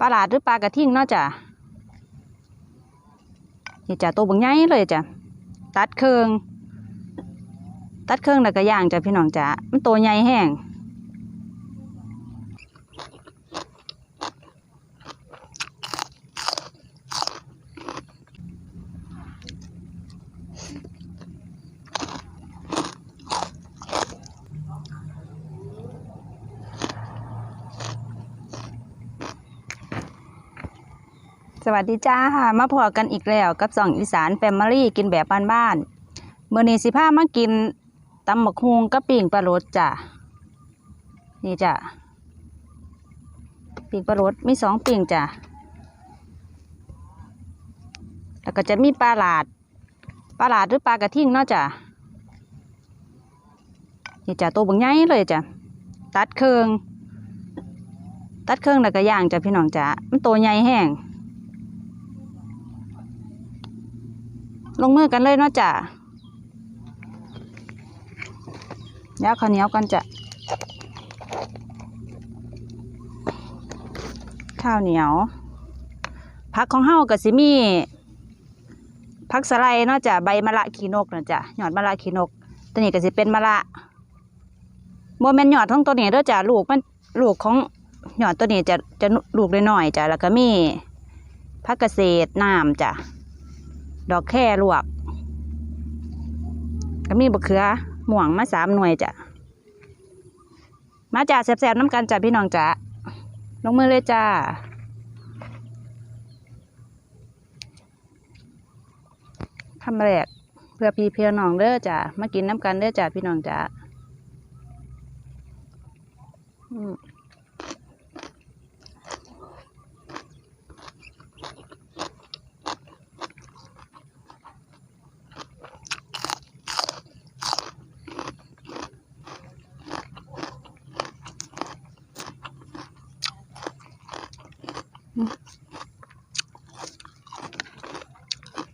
ปลาหลาดหรือปลากระทิ่งเนาะจ้ะนี่จ้ะตัวบางใหญ่เลยจ้ะตัดเครื่องตัดเครื่องแล้วก็ย่างจ้ะพี่น้องจ้ะมันตัวใหญ่แห้ง สวัสดีจ้าค่ะมาพอกันอีกแล้วกับสองอีสานแฟมิลี่กินแบบบ้านๆเมื่อนี้สิพามากินตำหมกฮุงกับปิ่งปลารสจ้ะนี่จ้ะปิ่งปลารสมีสองปิ่งจ้ะแล้วก็จะมีปลาหลาดปลาหลาดหรือปลากระทิ่งเนาะจ้ะนี่จ้ะตัวบังใหญ่เลยจ้ะตัดเครื่องตัดเครื่องแล้วก็ย่างจ้ะพี่น้องจ้ะมันตัวใหญ่แห้ง ลงมือกันเลยเนาะจ้ะย่าข้าวเหนียวกันจ้ะข้าวเหนียวผักของเฮากับสิมีผักสไลเนาะจ้ะใบมะระขีนกนะจ้ะหยอดมะระขีนกตัวนี้ก็สิเป็นมะระโมเมนหยอดของตัวนี้เด้อจ้ะลูกมันลูกของหยอดตัวนี้จะจะลูกเล็กน้อยจ้ะแล้วก็มีผักเกษตรน้ำจ้ะ ดอกแค่ลวกก็มีบะเขือหม่วงมาสามหน่วยจ้ะ มาจ้าแซ่บๆน้ำกันจ้ะพี่น้องจ้ะลงมือเลยจ้าคำแรกเพื่อพี่เพื่อน้องเด้อจ้ะมากินน้ำกันเด้อจ้ะพี่น้องจ้ะอืม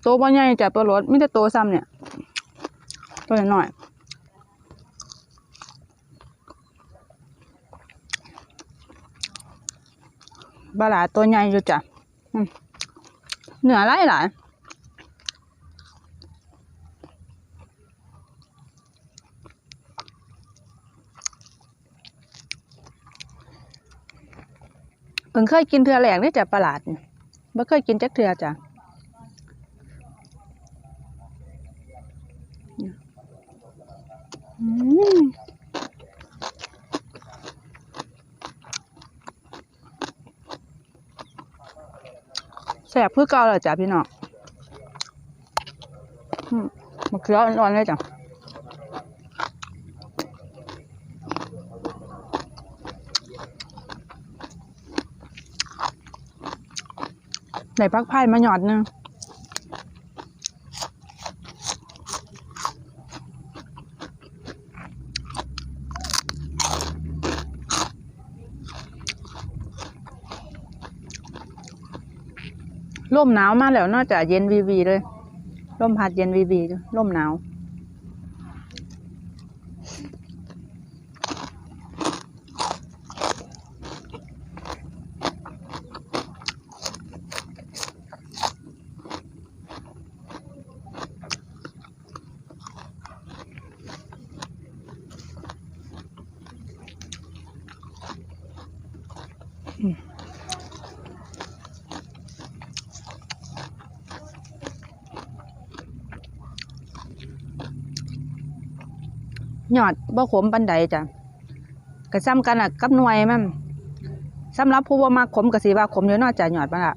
ตัวบ่ใหญ่จ้ะตัวรถมีแต่ตัวซ้ำเนี่ยตัวหน้อยๆบาหลาตัวใหญ่อยู่จ้ะเหนือหลายหลายเพิ่งเคยกินเทือแหลกนี่จ้ะประหลาดนี่บ่เคยกินจักเทือจ้ะ บเพื่อเก่าเลยจ้ะพี่น้องมะเขืออ่อนๆเลยจ้ะได้พักไผ่มาหยอดนึง ร่มหนาวมาแล้วน่าจะเย็นวีวีเลยร่มพัดเย็นวีวีร่มหนาว หยอดบ่ขมปันใดจ้ะกระซ้ำกันอะกับหน่วยมันสำหรับผู้บ่มักขมก็สิว่าขมอยู่นอกจากหยอดปะละ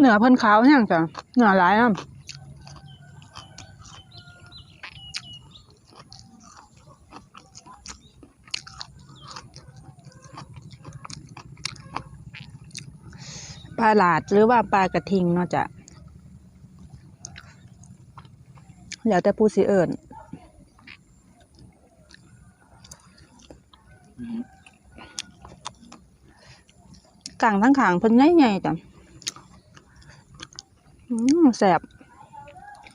เหนือเพิ่นขาวแห้งจ้ะเหนือหลายอะปลาหลาดหรือว่าปลากระทิงเนาะจ้ะแล้วแต่ผู้สิเอิญกลางทั้งขางเพิ่นใหญ่ๆจ้ะ แสบ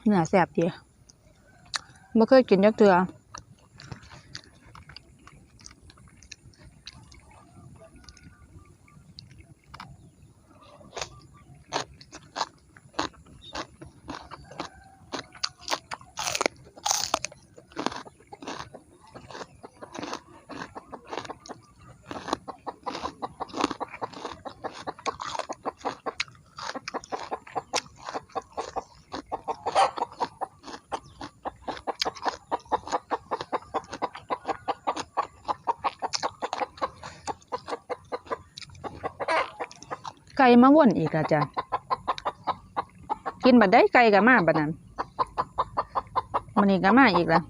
เนื้อแสบดีบ่เคยกินยักเทื่อ ก่มาวนอีกแล้วจ้ะกินบัดได้ไก่ก็มาบัดนั้นมันนี้ก็มาอีกแล้ว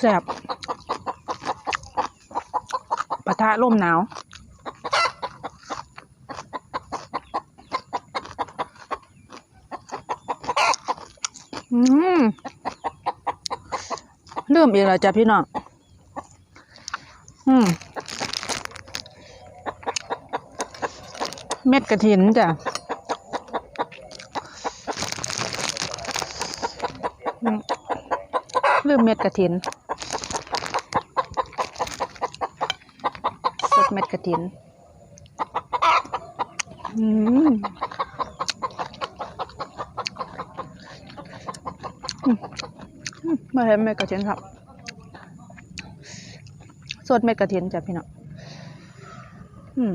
แซ่บปะทะลมหนาวอืมเริ่มอีกแล้วจ้ะพี่น้อง อืม เม็ดกระถินจ้ะอืมลืมเม็ดกระถิน สด เม็ดกระถินอืมอืมอืมมาเห็นเม็ดกระถินครับสดเม็ดกระถินจ้ะพี่น้องอืม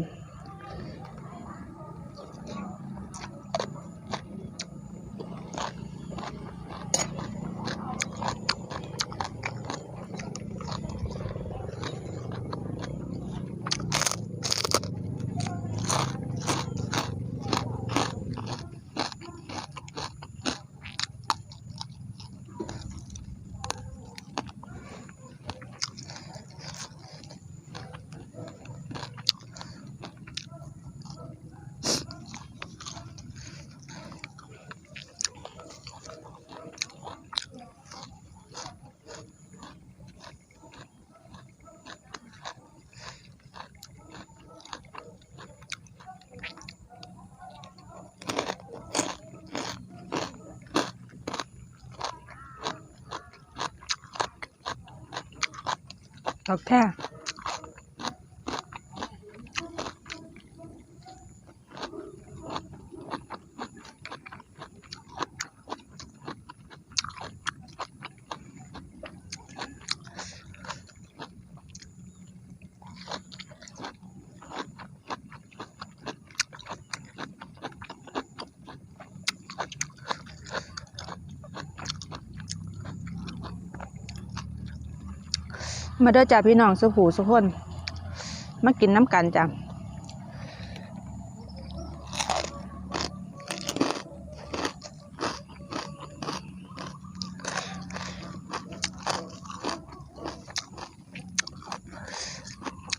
ด มาเด้อจ้าพี่น้องสุขูสุขคนมากินน้ำกันจ้ะ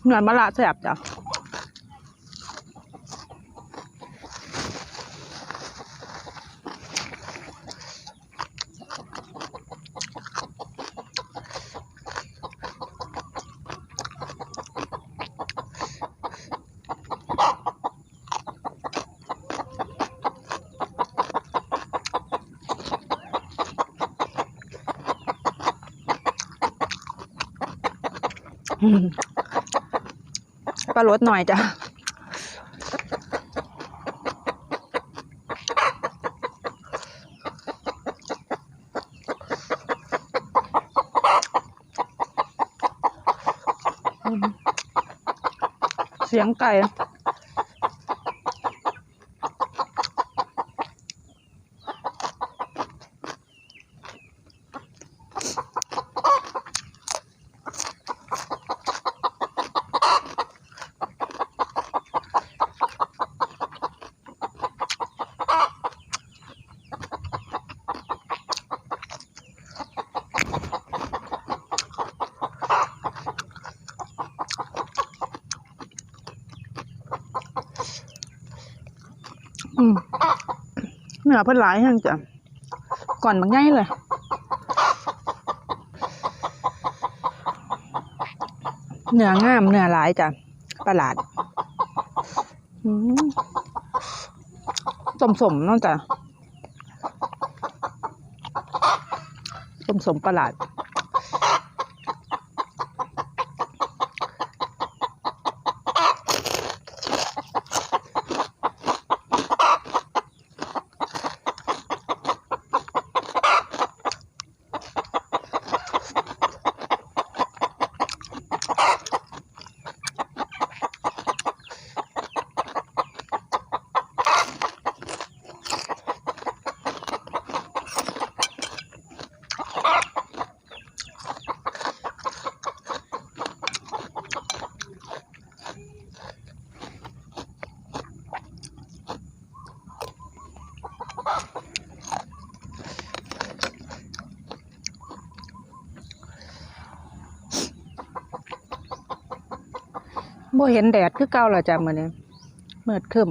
หมือนมะละแสบจ้ะ ปลาลดหน่อยจ้ะเสียงไก่ เนื้อเพิ่นหลายแห้งจ้ะก่อนบางง่ายเลยเนื้องามเนื้อหลายจ้ะประหลาดสมสมสมๆเนจ้ะสมสมประหลาด บ่เห็นแดดคือเก่าแล้วจ้ะมื้อนี้มืดครึ้ม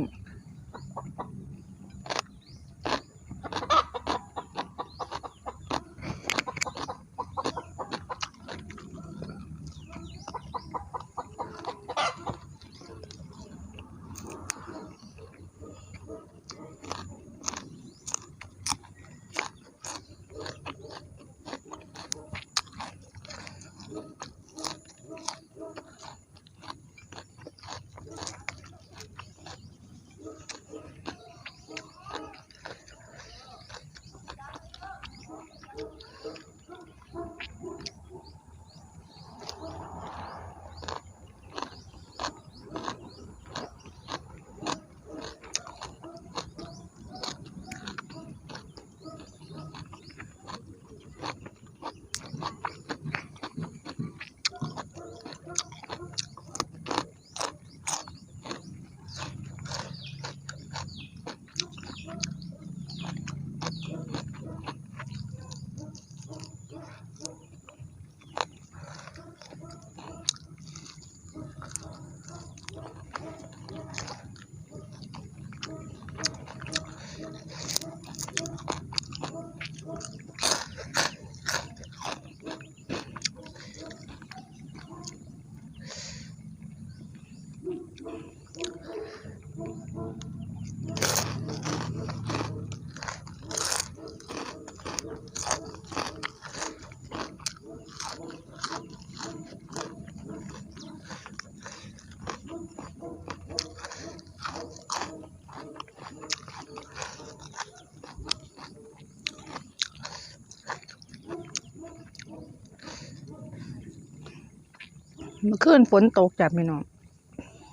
มื่อคืนฝนตกจ้ะพี่น้อง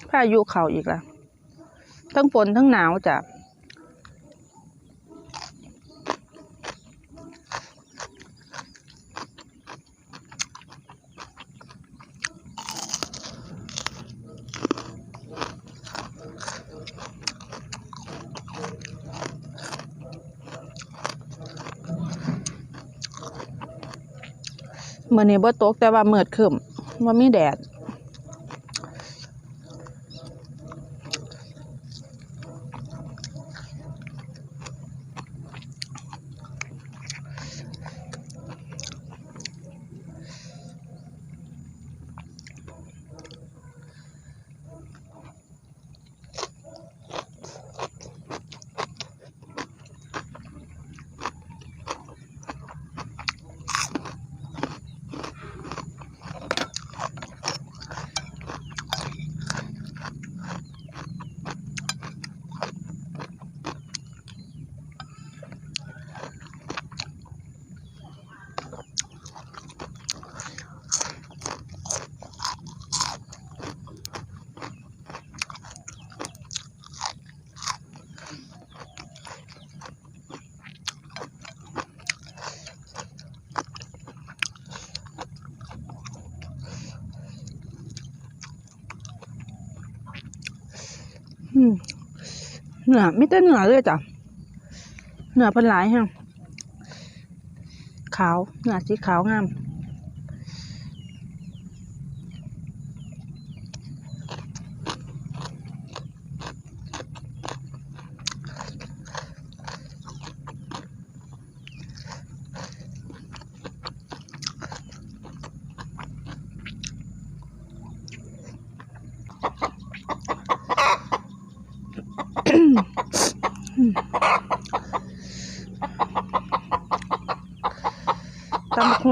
พายุเข้าอีกแล้วทั้งฝนทั้งหนาวจ้ะมื้อนี้บ่ตกแต่ว่าเมืดครึ้ ว่ามีแดด เหนือไม่แต่เหนือเลยจ้ะเหนือเพิ่นหลายแฮะขาวเหนือสีขาวงาม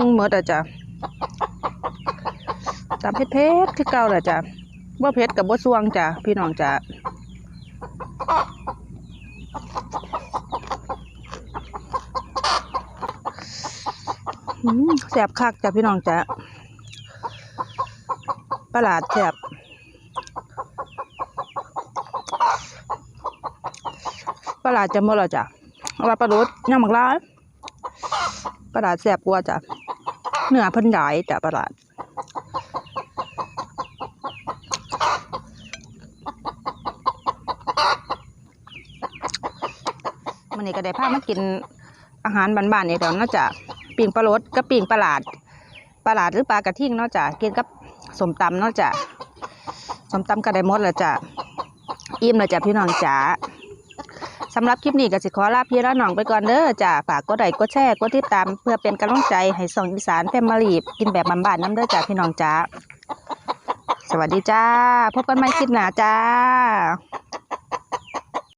ตำบักหุ่อะจ้ะตำเผ็ดเผ็ดๆคือเก่าแหละจ้ะบ่เผ็ดกับบ่สวงจ้ะพี่น้องจ้ะแซ่บคักจ้ะพี่น้องจ้ะประหลาดแซ่บประหลาดจะหมดแล้วจ้ะเอาว่าปลาโรดย่างมักลาประหลาดแสบกว่าจ้ะ เนื้อเพิ่นใหญ่จ้ะประหลาดมันนี้ก็ได้พามากินอาหารบ้านๆนี่เดี๋ยวนาะจ้ะปิ่งปลาโรดกับปิ่งปลาหลาดปลาหลาดหรือปลากระทิ่งเนาะจ้ะกินกับสมตำเนาะจ้ะสมตำก็ไดมดแล้วจ้ะอิ่มแล้วจ้ะพี่น้องจ๋าำหรับคลิปนี้ก็สิขอลาพี่และน้องไปก่อนเด้อจ้าฝากกดไลค์กดแชร์กดติดตามเพื่อเป็นกำลังใจให้ส่องอีสานแฟมิลี่กินแบบบ้านๆน้ำเด้อจ้าพี่น้องจ้าสวัสดีจ้า พบกันใหม่คลิปหน้าจ้า